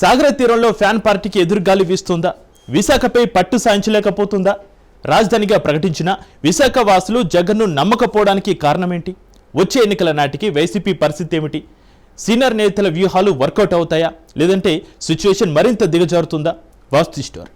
సాగర తీరంలో ఫ్యాన్ పార్టీకి ఎదురుగాలి వీస్తుందా? విశాఖపై పట్టు సాయించలేకపోతుందా రాజధానిగా ప్రకటించిన విశాఖ వాసులు జగన్ను నమ్మకపోవడానికి కారణమేంటి? వచ్చే ఎన్నికల నాటికి వైసీపీ పరిస్థితి ఏమిటి? సీనియర్ నేతల వ్యూహాలు వర్కౌట్ అవుతాయా? లేదంటే సిచ్యువేషన్ మరింత దిగజారుతుందా? వాస్తు స్టోర్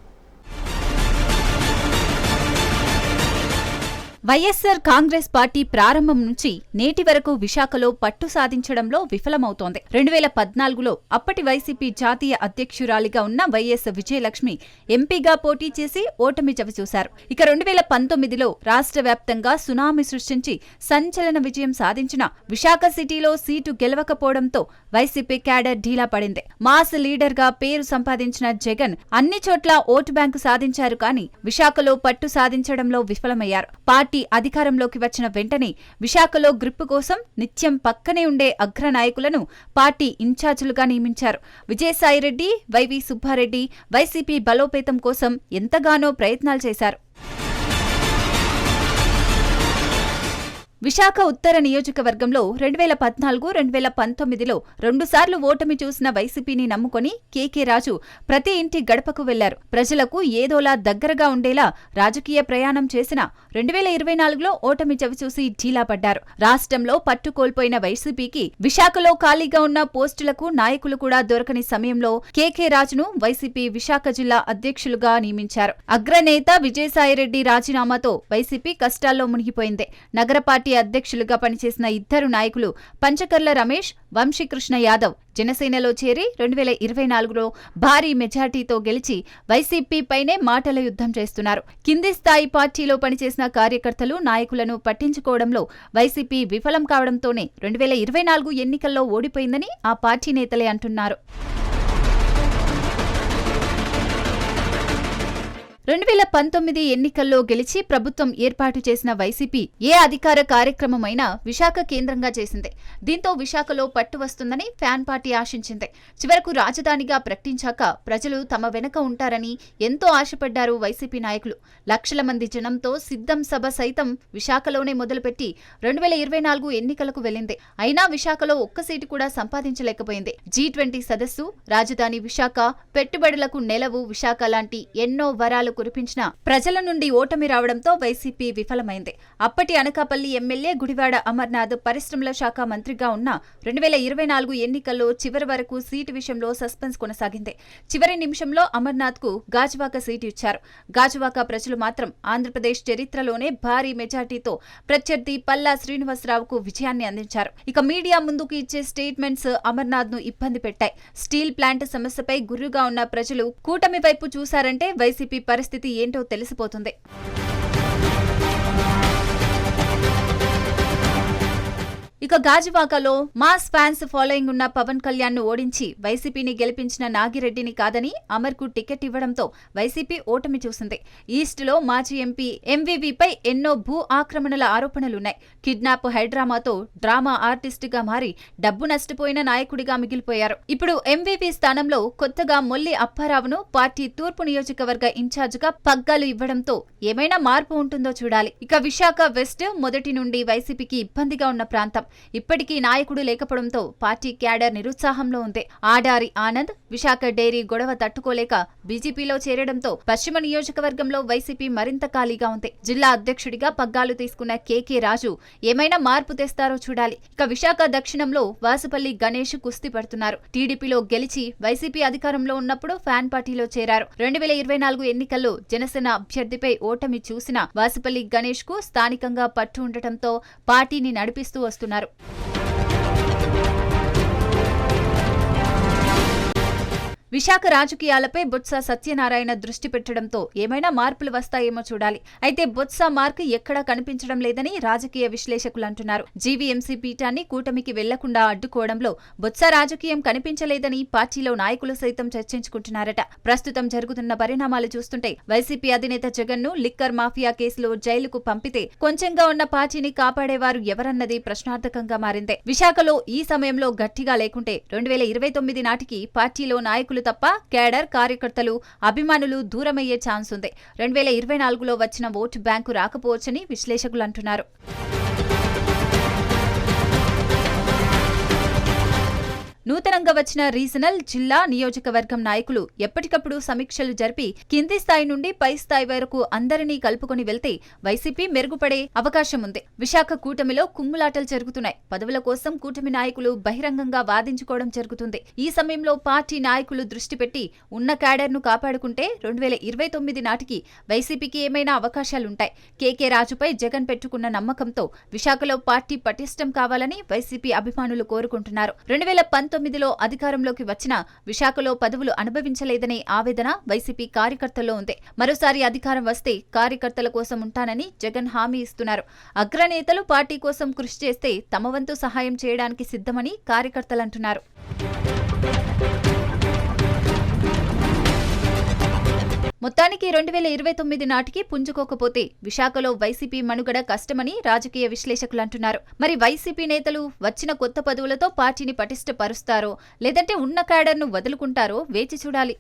వైఎస్సార్ కాంగ్రెస్ పార్టీ ప్రారంభం నుంచి నేటి వరకు విశాఖలో పట్టు సాధించడంలో విఫలమవుతోంది. రెండు వేల పద్నాలుగులో అప్పటి వైసీపీ జాతీయ అధ్యక్షురాలిగా ఉన్న వైఎస్ విజయలక్ష్మి ఎంపీగా పోటీ చేసి ఓటమి చవిచూశారు ఇక రెండు వేల పంతొమ్మిదిలో రాష్ట్ర వ్యాప్తంగా సునామీ సృష్టించి సంచలన విజయం సాధించిన విశాఖ సిటీలో సీటు గెలవకపోవడంతో వైసీపీ క్యాడర్ ఢీలా పడింది. మాస్ లీడర్గా పేరు సంపాదించిన జగన్ అన్ని చోట్ల ఓటు బ్యాంకు సాధించారు కానీ విశాఖలో పట్టు సాధించడంలో విఫలమయ్యారు. పార్టీ అధికారంలోకి వచ్చిన వెంటనే విశాఖలో గ్రిప్పు కోసం నిత్యం పక్కనే ఉండే అగ్ర నాయకులను పార్టీ ఇన్ఛార్జీలుగా నియమించారు. విజయసాయిరెడ్డి వైవి సుబ్బారెడ్డి వైసీపీ బలోపేతం కోసం ఎంతగానో ప్రయత్నాలు చేశారు. విశాఖ ఉత్తర నియోజకవర్గంలో రెండు వేల పద్నాలుగు రెండు వేల పంతొమ్మిదిలో రెండుసార్లు ఓటమి చూసిన వైసీపీని నమ్ముకొని కేకే రాజు ప్రతి ఇంటి గడపకు వెళ్ళారు. ప్రజలకు ఏదోలా దగ్గరగా ఉండేలా రాజకీయ ప్రయాణం చేసిన రెండు వేల ఇరవై నాలుగులో ఓటమి చవిచూసి ఢీలా పడ్డారు. రాష్ట్రంలో పట్టు కోల్పోయిన వైసీపీకి విశాఖలో ఖాళీగా ఉన్న పోస్టులకు నాయకులు కూడా దొరకని సమయంలో కేకే రాజును వైసీపీ విశాఖ జిల్లా అధ్యక్షులుగా నియమించారు. అగ్రనేత విజయసాయిరెడ్డి రాజీనామాతో వైసీపీ కష్టాల్లో మునిగిపోయింది. నగర పార్టీ అధ్యక్షులుగా పనిచేసిన ఇద్దరు నాయకులు పంచకర్ల రమేష్ వంశీకృష్ణ యాదవ్ జనసేనలో చేరి రెండు వేల ఇరవై నాలుగులో భారీ మెజార్టీతో గెలిచి వైసీపీపైనే మాటల యుద్ధం చేస్తున్నారు. కింది స్థాయి పార్టీలో పనిచేసిన కార్యకర్తలు నాయకులను పట్టించుకోవడంలో వైసీపీ విఫలం కావడంతోనే రెండు వేల ఇరవై నాలుగు ఎన్నికల్లో ఓడిపోయిందని ఆ పార్టీ నేతలే అంటున్నారు. రెండు వేల పంతొమ్మిది ఎన్నికల్లో గెలిచి ప్రభుత్వం ఏర్పాటు చేసిన వైసీపీ ఏ అధికార కార్యక్రమమైనా విశాఖ కేంద్రంగా చేసింది. దీంతో విశాఖలో పట్టు వస్తుందని ఫ్యాన్ పార్టీ ఆశించింది. చివరకు రాజధానిగా ప్రకటించాక ప్రజలు తమ వెనక ఉంటారని ఎంతో ఆశపడ్డారు వైసీపీ నాయకులు. లక్షల మంది జనంతో సిద్ధం సభ సైతం విశాఖలోనే మొదలుపెట్టి రెండు వేల ఇరవై నాలుగు ఎన్నికలకు వెళ్ళింది అయినా విశాఖలో ఒక్క సీటు కూడా సంపాదించలేకపోయింది. జీ ట్వంటీ సదస్సు రాజధాని విశాఖ పెట్టుబడులకు నెలవు విశాఖ లాంటి ఎన్నో వరాలకు కురిపించిన ప్రజల నుండి ఓటమి రావడంతో వైసీపీ విఫలమైంది. అప్పటి అనకాపల్లి ఎమ్మెల్యే గుడివాడ అమర్నాథ్ పరిశ్రమల శాఖ మంత్రిగా ఉన్న రెండు వేల ఇరవై నాలుగు ఎన్నికల్లో చివరి వరకు సీటు విషయంలో సస్పెన్స్ కొనసాగింది. చివరి నిమిషంలో అమర్నాథ్కు గాజువాక సీటు ఇచ్చారు. గాజువాక ప్రజలు మాత్రం ఆంధ్రప్రదేశ్ చరిత్రలోనే భారీ మెజార్టీతో ప్రత్యర్థి పల్లా శ్రీనివాసరావుకు విజయాన్ని అందించారు. ఇక మీడియా ముందుకు ఇచ్చే స్టేట్మెంట్స్ అమర్నాథ్ను ఇబ్బంది పెట్టాయి. స్టీల్ ప్లాంట్ సమస్యపై గుర్రుగా ఉన్న ప్రజలు కూటమి వైపు చూశారంటే వైసీపీ పరిస్థితి ఏంటో తెలిసిపోతుంది. ఇక గాజువాకలో మాస్ ఫ్యాన్స్ ఫాలోయింగ్ ఉన్న పవన్ కళ్యాణ్ను ఓడించి వైసీపీని గెలిపించిన నాగిరెడ్డిని కాదని అమర్కు టికెట్ ఇవ్వడంతో వైసీపీ ఓటమి చూసింది. ఈస్ట్లో మాజీ ఎంపీ ఎంవీవీపై ఎన్నో భూ ఆక్రమణల ఆరోపణలున్నాయి. కిడ్నాప్ హైడ్రామాతో డ్రామా ఆర్టిస్ట్గా మారి డబ్బు నష్టపోయిన నాయకుడిగా మిగిలిపోయారు. ఇప్పుడు ఎంవీవీ స్థానంలో కొత్తగా మొల్లి అప్పారావును పార్టీ తూర్పు నియోజకవర్గ ఇన్ఛార్జిగా పగ్గాలు ఇవ్వడంతో ఏమైనా మార్పు ఉంటుందో చూడాలి. ఇక విశాఖ వెస్ట్ మొదటి నుండి వైసీపీకి ఇబ్బందిగా ఉన్న ప్రాంతం. ఇప్పటికీ నాయకుడు లేకపోవడంతో పార్టీ క్యాడర్ నిరుత్సాహంలో ఉంది. ఆడారి ఆనంద్ విశాఖ డైరీ గొడవ తట్టుకోలేక బీజేపీలో చేరడంతో పశ్చిమ నియోజకవర్గంలో వైసీపీ మరింత ఖాళీగా ఉంది. జిల్లా అధ్యక్షుడిగా పగ్గాలు తీసుకున్న కేకే రాజు ఏమైనా మార్పు తెస్తారో చూడాలి. ఇక విశాఖ దక్షిణంలో వాసుపల్లి గణేష్ కుస్తీ పడుతున్నారు. టీడీపీలో గెలిచి వైసీపీ అధికారంలో ఉన్నప్పుడు ఫ్యాన్ పార్టీలో చేరారు. రెండు వేల ఇరవై నాలుగు ఎన్నికల్లో జనసేన అభ్యర్థిపై ఓటమి చూసిన వాసుపల్లి గణేష్కు స్థానికంగా పట్టు ఉండటంతో పార్టీని నడిపిస్తూ వస్తున్నారు. Bolsonaro. విశాఖ రాజకీయాలపై బొత్స సత్యనారాయణ దృష్టి పెట్టడంతో ఏమైనా మార్పులు వస్తాయేమో చూడాలి. అయితే బొత్స మార్క్ ఎక్కడా కనిపించడం లేదని రాజకీయ విశ్లేషకులు అంటున్నారు. జీవీఎంసీ పీఠాన్ని కూటమికి వెళ్ళకుండా అడ్డుకోవడంలో బొత్స రాజకీయం కనిపించలేదని పార్టీలో నాయకులు సైతం చర్చించుకుంటున్నారట. ప్రస్తుతం జరుగుతున్న పరిణామాలు చూస్తుంటే వైసీపీ అధినేత జగన్ను లిక్కర్ మాఫియా కేసులో జైలుకు పంపితే కొంచెంగా ఉన్న పార్టీని కాపాడేవారు ఎవరన్నది ప్రశ్నార్థకంగా మారింది. విశాఖలో ఈ సమయంలో గట్టిగా లేకుంటే రెండు వేల ఇరవై తొమ్మిది నాటికి పార్టీలో నాయకులు తప్ప కేడర్ కార్యకర్తలు అభిమానులు దూరమయ్యే ఛాన్స్ ఉంది రెండు వేల ఇరవై నాలుగులో వచ్చిన ఓటు బ్యాంకు రాకపోవచ్చని విశ్లేషకులు అంటున్నారు. నూతనంగా వచ్చిన రీజనల్ జిల్లా నియోజకవర్గం నాయకులు ఎప్పటికప్పుడు సమీక్షలు జరిపి కింది స్థాయి నుండి పై స్థాయి వరకు అందరినీ కలుపుకొని వెళ్తే వైసీపీ మెరుగుపడే అవకాశం ఉంది. విశాఖ కూటమిలో కుమ్ములాటలు జరుగుతున్నాయి. పదవుల కోసం కూటమి నాయకులు బహిరంగంగా వాదించుకోవడం జరుగుతుంది. ఈ సమయంలో పార్టీ నాయకులు దృష్టి పెట్టి ఉన్న క్యాడర్ను కాపాడుకుంటే రెండు వేల ఇరవై తొమ్మిది నాటికి వైసీపీకి ఏమైనా అవకాశాలుంటాయి. కేకే రాజుపై జగన్ పెట్టుకున్న నమ్మకంతో విశాఖలో పార్టీ పటిష్టం కావాలని వైసీపీ అభిమానులు కోరుకుంటున్నారు. రెండు వేల పంతొమ్మిదిలో అధికారంలోకి వచ్చిన విశాఖలో పదవులు అనుభవించలేదనే ఆవేదన వైసీపీ కార్యకర్తల్లో ఉంది. మరోసారి అధికారం వస్తే కార్యకర్తల కోసం ఉంటానని జగన్ హామీ ఇస్తున్నారు. అగ్రనేతలు పార్టీ కోసం కృషి చేస్తే తమ వంతు సహాయం చేయడానికి సిద్ధమని కార్యకర్తలంటున్నారు మొత్తానికి రెండు వేల ఇరవై తొమ్మిది నాటికి పుంజుకోకపోతే విశాఖలో వైసీపీ మనుగడ కష్టమని రాజకీయ విశ్లేషకులు అంటున్నారు. మరి వైసీపీ నేతలు వచ్చిన కొత్త పదవులతో పార్టీని పటిష్టపరుస్తారో లేదంటే ఉన్న క్యాడర్ను వదులుకుంటారో వేచి చూడాలి.